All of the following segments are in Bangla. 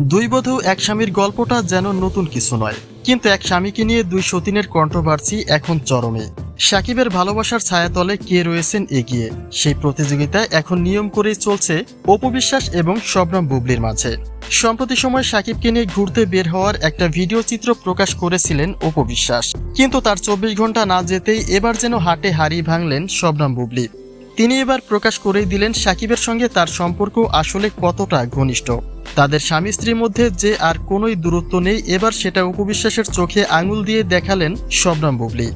দুই বধূ, এক স্বামীর গল্পটা যেন নতুন কিছু নয়। কিন্তু এক স্বামীকে নিয়ে দুই সতীনের কন্ট্রোভার্সি এখন চরমে। সাকিবের ভালোবাসার ছায়াতলে কে রয়েছেন এগিয়ে? সেই প্রতিযোগিতায় এখন নিয়ম করেই চলছে অপবিশ্বাস এবং শবনম বুবলির মাঝে। সম্প্রতি সময় সাকিবকে নিয়ে ঘুরতে বের হওয়ার একটা ভিডিও চিত্র প্রকাশ করেছিলেন অপবিশ্বাস কিন্তু তার চব্বিশ ঘণ্টা না যেতেই এবার যেন হাটে হাড়ি ভাঙলেন শবনম বুবলি। তিনি এবার প্রকাশ করেই দিলেন সাকিবের সঙ্গে তার সম্পর্ক আসলে কতটা ঘনিষ্ঠ। তাদের স্বামী স্ত্রীর মধ্যে যে আর কোনোই দূরত্ব নেই, এবার সেটা উপবিশ্বাসের চোখে আঙুল দিয়ে দেখালেন শবনম বুবলি।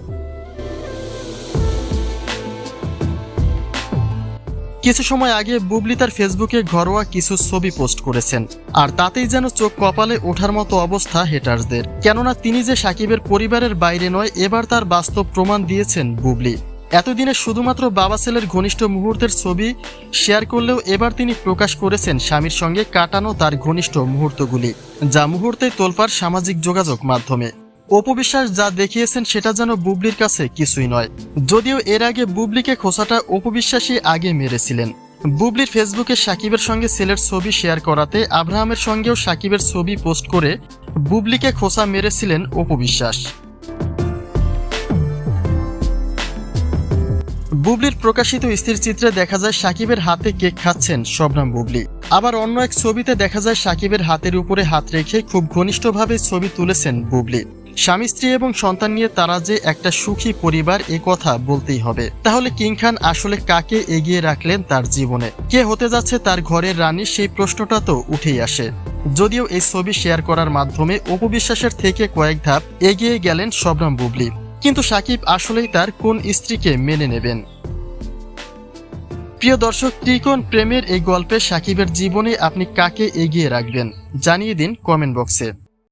কিছু সময় আগে বুবলি তার ফেসবুকে ঘরোয়া কিছু ছবি পোস্ট করেছেন, আর তাতেই যেন চোখ কপালে ওঠার মতো অবস্থা হেটার্সদের। কেননা তিনি যে সাকিবের পরিবারের বাইরে নয়, এবার তার বাস্তব প্রমাণ দিয়েছেন বুবলি। এতদিনে শুধুমাত্র বাবা ছেলের ঘনিষ্ঠ মুহূর্তের ছবি শেয়ার করলেও এবার তিনি প্রকাশ করেছেন স্বামীর সঙ্গে কাটানো তার ঘনিষ্ঠ মুহূর্তগুলি, যা মুহূর্তে তোলপার সামাজিক যোগাযোগ মাধ্যমে। অপবিশ্বাস যা দেখিয়েছেন সেটা যেন বুবলির কাছে কিছুই নয়, যদিও এর আগে বুবলিকে খোসাটা অপবিশ্বাসী আগে মেরেছিলেন। বুবলির ফেসবুকে সাকিবের সঙ্গে ছেলের ছবি শেয়ার করাতে আব্রাহামের সঙ্গেও সাকিবের ছবি পোস্ট করে বুবলিকে খোসা মেরেছিলেন অপবিশ্বাস। বুবলির প্রকাশিত স্থির চিত্রে দেখা যায় সাকিবের হাতে কেক খাচ্ছেন শবনম বুবলি। আবার অন্য এক ছবিতে দেখা যায় সাকিবের হাতের উপরে হাত রেখে খুব ঘনিষ্ঠভাবে ছবি তুলেছেন বুবলি। স্বামী, স্ত্রী এবং সন্তান নিয়ে তারা যে একটা সুখী পরিবার, এ কথা বলতেই হবে। তাহলে কিং খান আসলে কাকে এগিয়ে রাখলেন তার জীবনে? কে হতে যাচ্ছে তার ঘরের রানী? সেই প্রশ্নটা তো উঠেই আসে। যদিও এই ছবি শেয়ার করার মাধ্যমে অপবিশ্বাসের থেকে কয়েক ধাপ এগিয়ে গেলেন শবনম বুবলি। কিন্তু সাকিব আসলেই তার কোন স্ত্রীকে মেনে নেবেন? প্রিয় দর্শক, ত্রিকোণ প্রেমের এই গল্পে সাকিবের জীবনে আপনি কাকে এগিয়ে রাখবেন? জানিয়ে দিন কমেন্ট বক্সে